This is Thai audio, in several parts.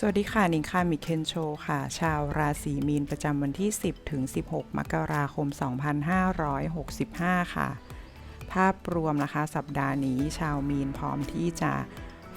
สวัสดีค่ะ นิงค่ะมิเคนโชค่ะ ชาวราศีมีนประจำวันที่ 10 ถึง 16 มกราคม 2565 ค่ะ ภาพรวมนะคะสัปดาห์นี้ชาวมีนพร้อมที่จะ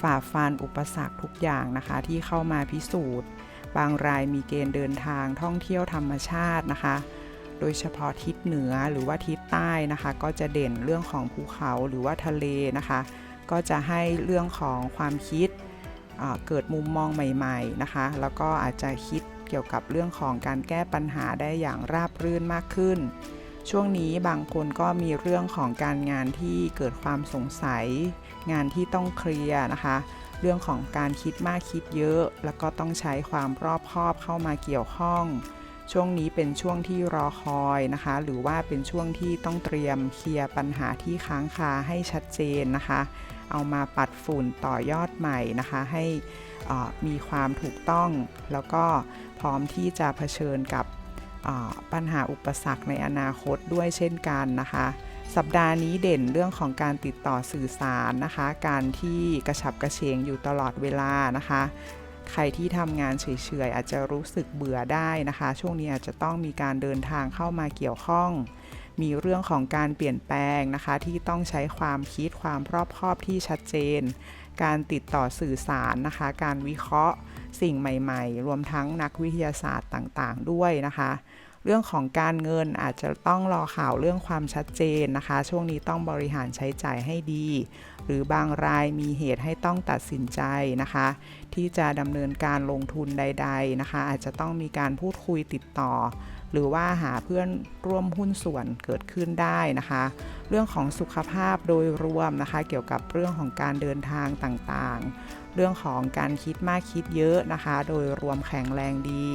ฝ่าฟันอุปสรรคทุกอย่างนะคะ ที่เข้ามาพิสูจน์ บางรายมีเกณฑ์เดินทางท่องเที่ยวธรรมชาตินะคะ โดยเฉพาะทิศเหนือหรือว่าทิศใต้นะคะ ก็จะเด่นเรื่องของภูเขาหรือว่าทะเลนะคะ ก็จะให้เรื่องของความคิด เกิดมุมมองใหม่ๆนะคะ แล้วก็อาจจะคิดเกี่ยวกับเรื่องของการแก้ปัญหาได้อย่างราบรื่นมากขึ้น ช่วงนี้บางคนก็มีเรื่องของการงานที่เกิดความสงสัย งานที่ต้องเคลียร์นะคะ เรื่องของการคิดมากคิดเยอะ แล้วก็ต้องใช้ความรอบคอบเข้ามาเกี่ยวข้อง ช่วงนี้เป็นช่วงที่รอคอยนะคะ หรือว่าเป็นช่วงที่ต้องเตรียมเคลียร์ปัญหาที่ค้างคาให้ชัดเจนนะคะ เอามาปัดฝุ่นต่อยอดใหม่นะคะ ให้มีความถูกต้อง แล้วก็พร้อมที่จะเผชิญกับปัญหาอุปสรรคในอนาคตด้วยเช่นกันนะคะ สัปดาห์นี้เด่นเรื่องของการติดต่อสื่อสารนะคะ การที่กระฉับกระเฉงอยู่ตลอดเวลานะคะ ใครที่ทำงานเฉยๆอาจจะรู้สึกเบื่อได้นะคะ ช่วงนี้อาจจะต้องมีการเดินทางเข้ามาเกี่ยวข้อง มีเรื่องของการเปลี่ยนแปล งนะคะที่ต้องใช้ความคิดความรอบคอบที่ชัดเจน การติดต่อสื่อสารนะคะ การวิเคราะห์สิ่งใหม่ๆ รวมทั้งนักวิทยาศาสตร์ต่างๆ ด้วยนะคะ เรื่องของการเงินอาจจะต้องรอข่าวเรื่องความชัดเจนนะคะ ช่วงนี้ต้องบริหารใช้จ่ายให้ดี หรือบางรายมีเหตุให้ต้องตัดสินใจนะคะ ที่จะดำเนินการลงทุนใด ๆนะคะ อาจจะต้องมีการพูดคุยติดต่อ หรือว่าหาเพื่อนร่วมหุ้นส่วนเกิดขึ้นได้นะคะ เรื่องของสุขภาพโดยรวมนะคะ เกี่ยวกับเรื่องของการเดินทางต่างๆ เรื่องของการคิดมากคิดเยอะนะคะ โดยรวมแข็งแรงดี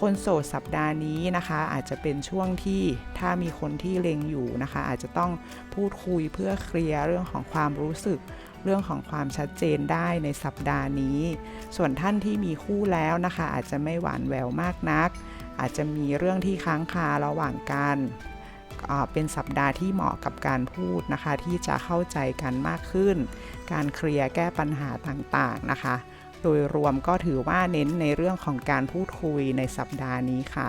คนโสดสัปดาห์นี้นะคะ อาจจะเป็นช่วงที่ถ้ามีคนที่เล็งอยู่นะคะ อาจจะต้องพูดคุยเพื่อเคลียร์เรื่องของความรู้สึก เรื่องของความชัดเจนได้ในสัปดาห์นี้ ส่วนท่านที่มีคู่แล้วนะคะ อาจจะไม่หวานแหววมากนัก อาจจะมีเรื่องที่ค้างคาระหว่างกันเป็นสัปดาห์ที่เหมาะกับการพูดนะคะ ที่จะเข้าใจกันมากขึ้น การเคลียร์แก้ปัญหาต่างๆนะคะ โดยรวมก็ถือว่าเน้นในเรื่องของการพูดคุยในสัปดาห์นี้ค่ะ